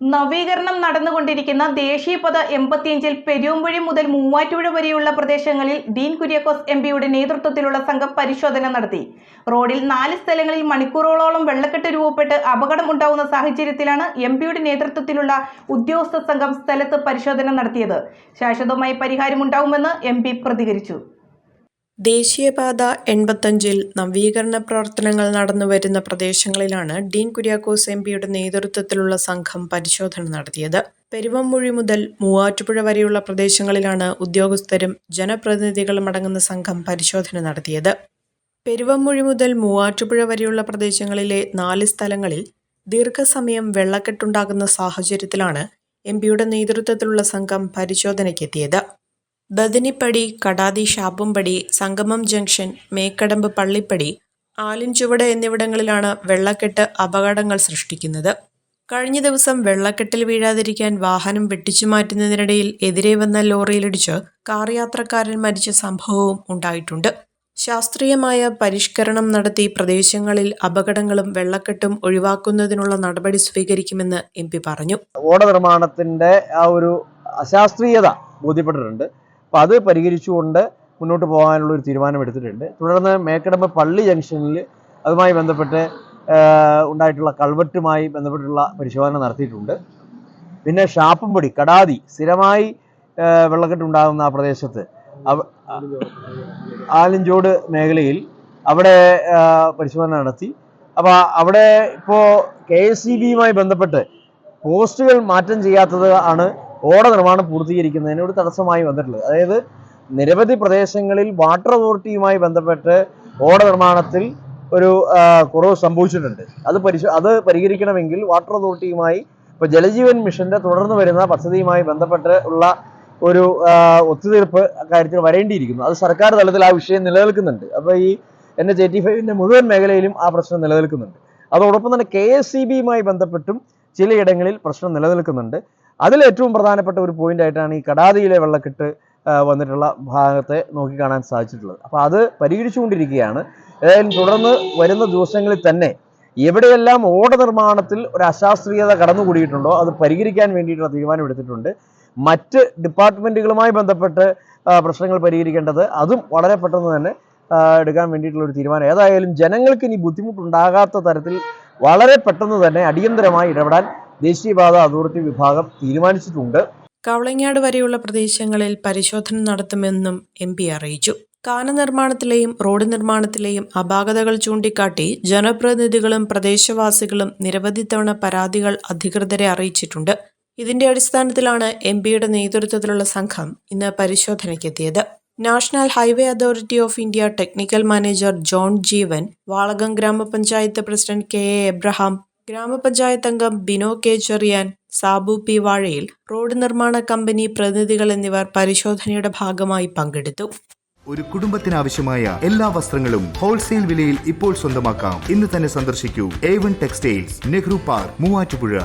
നവീകരണം നടന്നുകൊണ്ടിരിക്കുന്ന ദേശീയപഥ എൺപത്തിയഞ്ചിൽ പെരുമ്പുഴി മുതൽ മൂവാറ്റുപുഴ വരെയുള്ള പ്രദേശങ്ങളിൽ ഡീൻ കുര്യാക്കോസ് എം പിയുടെ നേതൃത്വത്തിലുള്ള സംഘം പരിശോധന നടത്തി. റോഡിൽ നാല് സ്ഥലങ്ങളിൽ മണിക്കൂറുകളോളം വെള്ളക്കെട്ട് രൂപപ്പെട്ട് അപകടം ഉണ്ടാവുന്ന സാഹചര്യത്തിലാണ് എം പിയുടെ നേതൃത്വത്തിലുള്ള ഉദ്യോഗസ്ഥ സംഘം സ്ഥലത്ത് പരിശോധന നടത്തിയത്. ശാശ്വതമായി പരിഹാരമുണ്ടാവുമെന്ന് എം പ്രതികരിച്ചു. ദേശീയപാത എൺപത്തഞ്ചിൽ നവീകരണ പ്രവർത്തനങ്ങൾ നടന്നുവരുന്ന പ്രദേശങ്ങളിലാണ് ഡീൻ കുര്യാക്കോസ് എം പിയുടെ നേതൃത്വത്തിലുള്ള സംഘം പരിശോധന നടത്തിയത്. പെരുവമ്പുഴി മുതൽ മൂവാറ്റുപുഴ വരെയുള്ള പ്രദേശങ്ങളിലാണ് ഉദ്യോഗസ്ഥരും ജനപ്രതിനിധികളും അടങ്ങുന്ന സംഘം പരിശോധന നടത്തിയത്. പെരുവമ്പുഴി മുതൽ മൂവാറ്റുപുഴ വരെയുള്ള പ്രദേശങ്ങളിലെ നാല് സ്ഥലങ്ങളിൽ ദീർഘസമയം വെള്ളക്കെട്ടുണ്ടാകുന്ന സാഹചര്യത്തിലാണ് എം പിയുടെ നേതൃത്വത്തിലുള്ള സംഘം പരിശോധനയ്ക്കെത്തിയത്. ബദനിപ്പടി കടാതി ഷാപ്പുംപടി സംഗമം ജംഗ്ഷൻ മേക്കടമ്പ് പള്ളിപ്പടി ആലിൻചുവട് എന്നിവിടങ്ങളിലാണ് വെള്ളക്കെട്ട് അപകടങ്ങൾ സൃഷ്ടിക്കുന്നത്. കഴിഞ്ഞ ദിവസം വെള്ളക്കെട്ടിൽ വീഴാതിരിക്കാൻ വാഹനം വെട്ടിച്ചു മാറ്റുന്നതിനിടയിൽ എതിരെ വന്ന ലോറിയിലിടിച്ച് കാർ യാത്രക്കാരൻ മരിച്ച സംഭവവും ഉണ്ടായിട്ടുണ്ട്. ശാസ്ത്രീയമായ പരിഷ്കരണം നടത്തി പ്രദേശങ്ങളിൽ അപകടങ്ങളും വെള്ളക്കെട്ടും ഒഴിവാക്കുന്നതിനുള്ള നടപടി സ്വീകരിക്കുമെന്ന് എം പറഞ്ഞു. ഓട നിർമ്മാണത്തിന്റെ ആ ഒരു അശാസ്ത്രീയത ബോധ്യപ്പെട്ടിട്ടുണ്ട്. അപ്പോൾ അത് പരിഹരിച്ചുകൊണ്ട് മുന്നോട്ട് പോകാനുള്ള ഒരു തീരുമാനം എടുത്തിട്ടുണ്ട്. തുടർന്ന് മേക്കടമ്പ് പള്ളി ജംഗ്ഷനിൽ അതുമായി ബന്ധപ്പെട്ട് ഉണ്ടായിട്ടുള്ള കൾവെട്ടുമായി ബന്ധപ്പെട്ടുള്ള പരിശോധന നടത്തിയിട്ടുണ്ട്. പിന്നെ ഷാപ്പുംപൊടി കടാതി സ്ഥിരമായി വെള്ളക്കെട്ട് വെള്ളക്കെട്ടുണ്ടാകുന്ന ആ പ്രദേശത്ത് ആലിഞ്ചോട് മേഖലയിൽ അവിടെ പരിശോധന നടത്തി. അപ്പോൾ അവിടെ ഇപ്പോൾ കെ എസ് സി ബിയുമായി ബന്ധപ്പെട്ട് പോസ്റ്റുകൾ മാറ്റം ചെയ്യാത്തത് ആണ് ഓട നിർമ്മാണം പൂർത്തീകരിക്കുന്നതിന് ഒരു തടസ്സമായി വന്നിട്ടുള്ളത്. അതായത് നിരവധി പ്രദേശങ്ങളിൽ വാട്ടർ അതോറിറ്റിയുമായി ബന്ധപ്പെട്ട് ഓട നിർമ്മാണത്തിൽ ഒരു കുറവ് സംഭവിച്ചിട്ടുണ്ട്. അത് പരിശോ അത് പരിഹരിക്കണമെങ്കിൽ വാട്ടർ അതോറിറ്റിയുമായി ഇപ്പോൾ ജലജീവൻ മിഷന്റെ തുടർന്ന് വരുന്ന പദ്ധതിയുമായി ബന്ധപ്പെട്ട് ഉള്ള ഒരു ഒത്തുതീർപ്പ് കാര്യത്തിൽ വരേണ്ടിയിരിക്കുന്നു. അത് സർക്കാർ തലത്തിൽ ആ വിഷയം നിലനിൽക്കുന്നുണ്ട്. അപ്പോൾ ഈ എൻ എച്ച് എയ്റ്റി ഫൈവിന്റെ മുഴുവൻ മേഖലയിലും ആ പ്രശ്നം നിലനിൽക്കുന്നുണ്ട്. അതോടൊപ്പം തന്നെ കെ എസ് സി ബിയുമായി ബന്ധപ്പെട്ടും ചിലയിടങ്ങളിൽ പ്രശ്നം നിലനിൽക്കുന്നുണ്ട്. അതിൽ ഏറ്റവും പ്രധാനപ്പെട്ട ഒരു പോയിന്റ് ആയിട്ടാണ് ഈ കടാതിയിലെ വെള്ളക്കെട്ട് വന്നിട്ടുള്ള ഭാഗത്തെ നോക്കിക്കാണാൻ സാധിച്ചിട്ടുള്ളത്. അപ്പോൾ അത് പരിഹരിച്ചുകൊണ്ടിരിക്കുകയാണ് ഏതായാലും തുടർന്ന് വരുന്ന ദിവസങ്ങളിൽ തന്നെ എവിടെയെല്ലാം ഓട നിർമ്മാണത്തിൽ ഒരു അശാസ്ത്രീയത കടന്നുകൂടിയിട്ടുണ്ടോ അത് പരിഹരിക്കാൻ വേണ്ടിയിട്ടുള്ള തീരുമാനം എടുത്തിട്ടുണ്ട്. മറ്റ് ഡിപ്പാർട്ട്മെന്റുകളുമായി ബന്ധപ്പെട്ട് പ്രശ്നങ്ങൾ പരിഹരിക്കേണ്ടത് അതും വളരെ പെട്ടെന്ന് തന്നെ എടുക്കാൻ വേണ്ടിയിട്ടുള്ള ഒരു തീരുമാനം. ഏതായാലും ജനങ്ങൾക്ക് ഇനി ബുദ്ധിമുട്ടുണ്ടാകാത്ത തരത്തിൽ വളരെ പെട്ടെന്ന് തന്നെ അടിയന്തരമായി ഇടപെടാൻ ദേശീയപാത അതോറിറ്റി വിഭാഗം തീരുമാനിച്ചിട്ടുണ്ട്. കവളങ്ങാട് വരെയുള്ള പ്രദേശങ്ങളിൽ പരിശോധന നടത്തുമെന്നും എം അറിയിച്ചു. കാന നിർമ്മാണത്തിലെയും റോഡ് നിർമ്മാണത്തിലെയും അപാകതകൾ ചൂണ്ടിക്കാട്ടി ജനപ്രതിനിധികളും പ്രദേശവാസികളും നിരവധി തവണ പരാതികൾ അധികൃതരെ അറിയിച്ചിട്ടുണ്ട്. ഇതിന്റെ അടിസ്ഥാനത്തിലാണ് എം പിയുടെ നേതൃത്വത്തിലുള്ള സംഘം ഇന്ന് പരിശോധനയ്ക്കെത്തിയത്. National highway authority of India technical manager John Jeevan Valakam ഗ്രാമപഞ്ചായത്ത് പ്രസിഡന്റ് കെ എ എബ്രഹാം ഗ്രാമപഞ്ചായത്ത് അംഗം Bino K Cheriyan Sabu P Vazhayil road നിർമ്മാണ കമ്പനി പ്രതിനിധികൾ എന്നിവർ പരിശോധനയുടെ ഭാഗമായി പങ്കെടുത്തു. ഒരു കുടുംബത്തിനാവശ്യമായ എല്ലാ വസ്ത്രങ്ങളും ഹോൾസെയിൽ വിലയിൽ ഇപ്പോൾ സ്വന്തമാക്കാം. ഇന്ന് തന്നെ സന്ദർശിക്കൂ. A one textiles Nehru park Muvattupuzha.